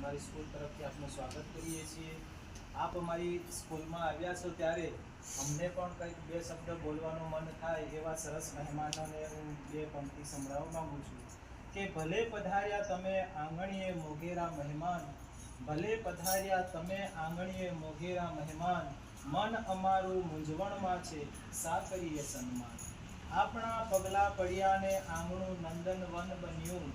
અમારી સ્કૂલ તરફથી આપનું સ્વાગત કરીએ છીએ. આપ અમારી સ્કૂલમાં આવ્યા છો ત્યારે અમને પણ કંઈક બે શબ્દ બોલવાનું મન થાય એવા સરસ મહેમાનોને હું બે પંક્તિ સંભળાવવા માંગુ છું કે ભલે પધાર્યા તમે આંગણીએ મોગેરા મહેમાન, ભલે પધાર્યા તમે આંગણીએ મોગેરા મહેમાન, મન અમારું મૂંઝવણમાં છે, સા કરીએ સન્માન. આપણા પગલા પડ્યાને આંગણું નંદનવન બન્યું.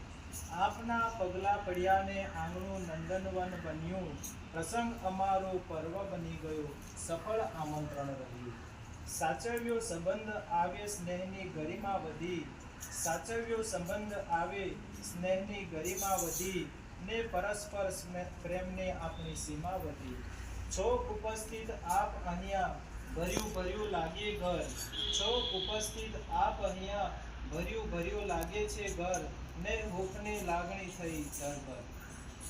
આપના પગલા પડ્યાને આંગણું નંદનવન બન્યું. પ્રસંગ અમારો પર્વ બની ગયો. સફળ આમંત્રણ રહ્યું. સાચવ્યો સંબંધ આવે સ્નેહની ગરિમા વધી. સાચવ્યો સંબંધ આવે સ્નેહની ગરિમા વધી ને પરસ્પર પ્રેમને આપણી સીમા વધી. છો ઉપસ્થિત આપ અહીંયા ભર્યું ભર્યું લાગે ઘર. છો ઉપસ્થિત આપ અહીંયા ભર્યું ભર્યું લાગે છે ઘર. ને હૂંફની લાગણી થઈ ધરભર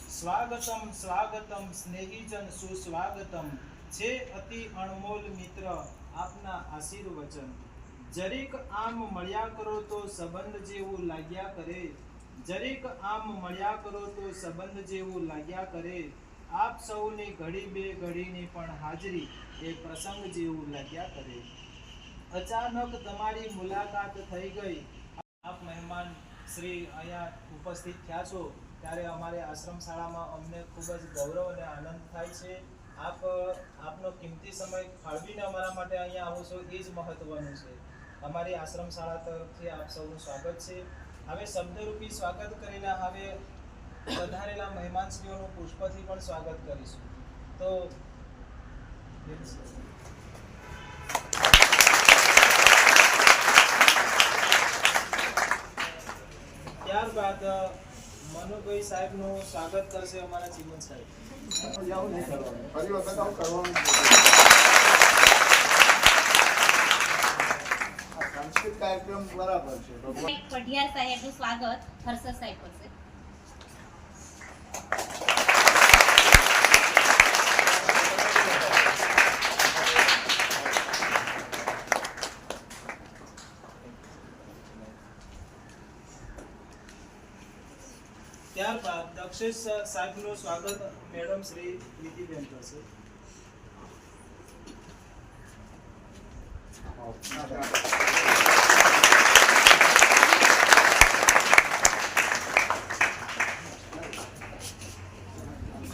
સ્વાગતમ સ્વાગતમ, સ્નેહીજન સુસ્વાગતમ છે અતિ અણમોલ મિત્ર, આપના આશીર્વચન. જરીક આમ મળ્યા કરો તો સંબંધ જેવું લાગ્યા કરે. જરીક આમ મળ્યા કરો તો સંબંધ જેવું લાગ્યા કરે. આપ સૌની ઘડી બે ઘડીની પણ હાજરી એ પ્રસંગ જેવું લાગ્યા કરે. અચાનક તમારી મુલાકાત થઈ ગઈ. આપ મહેમાન શ્રી અહીંયા ઉપસ્થિત થયા છો, ત્યારે અમારે આશ્રમ શાળામાં અમને ખૂબ જ ગૌરવ અને આનંદ થાય છે. આપ, આપનો કિંમતી સમય ફાળવીને અમારા માટે અહીંયા આવો છો, એ જ મહત્વનું છે. અમારી આશ્રમ શાળા તરફથી આપ સૌનું સ્વાગત છે. હવે શબ્દરૂપી સ્વાગત કરીને હવે વધારેલા મહેમાનશ્રીઓનું પુષ્પથી પણ સ્વાગત કરીશું. તો ત્યારબાદ મનુભાઈ સાહેબનું સ્વાગત કરશે અમારા ચીમન સાહેબ. કાર્યક્રમ બરાબર છે. પઢિયાર સાહેબનું સ્વાગત હર્ષદ સાહેબ કરશે.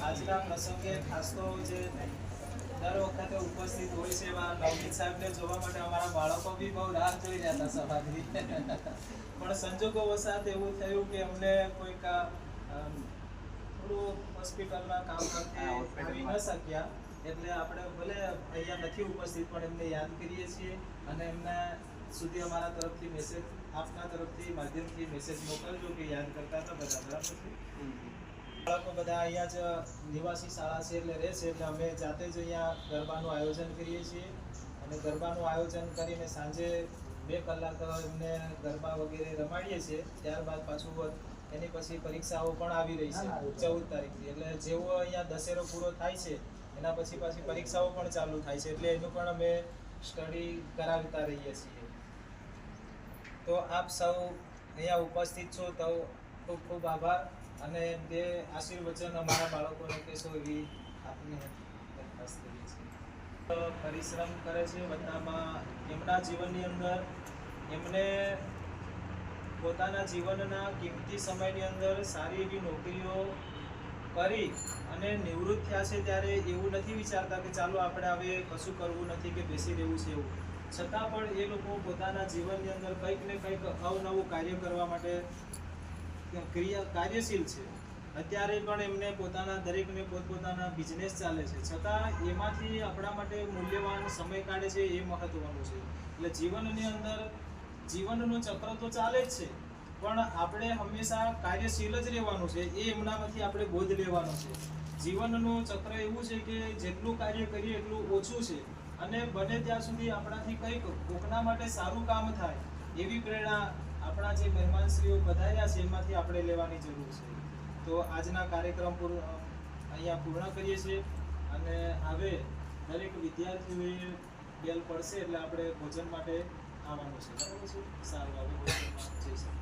આજના પ્રસંગે ખાસ તો જે દર વખતે ઉપસ્થિત હોય છે એવા નવનીત સાહેબને જોવા માટે અમારા બાળકો બી બહુ રાહ જોઈ રહ્યા હતા સભાથી પણ સંજોગો વસાત એવું થયું કે અમને કોઈક થોડું હોસ્પિટલના કામ કરતી આવી ન શક્યા. એટલે આપણે ભલે અહીંયા નથી ઉપસ્થિત પણ એમને યાદ કરીએ છીએ અને એમને સુધી અમારા તરફથી મેસેજ આપના તરફથી માધ્યમથી મેસેજ મોકલજો કે યાદ કરતા હતા બધા બરાબર બાળકો બધા અહીંયા જ નિવાસી શાળા છે એટલે રહે છે એટલે અમે જાતે જ અહીંયા ગરબાનું આયોજન કરીએ છીએ. અને ગરબાનું આયોજન કરીને સાંજે બે કલાક એમને ગરબા વગેરે રમાડીએ છીએ. ત્યારબાદ પાછું એની પછી પરીક્ષાઓ પણ આવી રહી છે ચૌદ તારીખથી. એટલે જેવો અહીંયા દશેરો પૂરો થાય છે એના પછી પાછી પરીક્ષાઓ પણ ચાલુ થાય છે એટલે એનું પણ અમે સ્ટડી કરાવતા રહીએ છીએ. તો આપ સૌ અહીંયા ઉપસ્થિત છો તો ખૂબ ખૂબ આભાર અને તે આશીર્વચન અમારા બાળકોને કહેશો એવી આપને દરખાસ્ત કરીએ છીએ. તો પરિશ્રમ કરે છે બધામાં. એમના જીવનની અંદર એમને પોતાના જીવનના કિંમતી સમયની અંદર સારી એવી નોકરીઓ કરી અને નિવૃત્ત થયા છે ત્યારે એવું નથી વિચારતા કે ચાલો આપણે હવે કશું કરવું નથી કે બેસી રહેવું છે એવું. છતાં પણ એ લોકો પોતાના જીવનની અંદર કંઈક ને કંઈક અવનવું કાર્ય કરવા માટે ક્રિયા કાર્યશીલ છે. અત્યારે પણ એમને પોતાના દરેકને પોતપોતાના બિઝનેસ ચાલે છે. છતાં એમાંથી આપણા માટે મૂલ્યવાન સમય કાઢે છે એ મહત્વનું છે. એટલે જીવનની અંદર જીવનનું ચક્ર તો ચાલે જ છે. પણ આપણે હંમેશા કાર્યશીલ જ રહેવાનું છે. એ એમનામાંથી આપણે બોધ લેવાનો છે. જીવનનું ચક્ર એવું છે કે જેટલું કાર્ય કરીએ એટલું ઓછું છે. અને બને ત્યાં સુધી આપણાથી કંઈક કોકના માટે સારું કામ થાય એવી પ્રેરણા આપણા જે મહેમાનશ્રીઓ પધાર્યા છે, એમાંથી આપણે લેવાની જરૂર છે. તો આજના કાર્યક્રમ પૂર્ણ અહીંયા પૂર્ણ કરીએ છીએ. અને હવે દરેક વિદ્યાર્થીઓએ બેલ પડશે એટલે આપણે ભોજન માટે Ah, amamos el avance, salvamos el avance, salvamos el avance.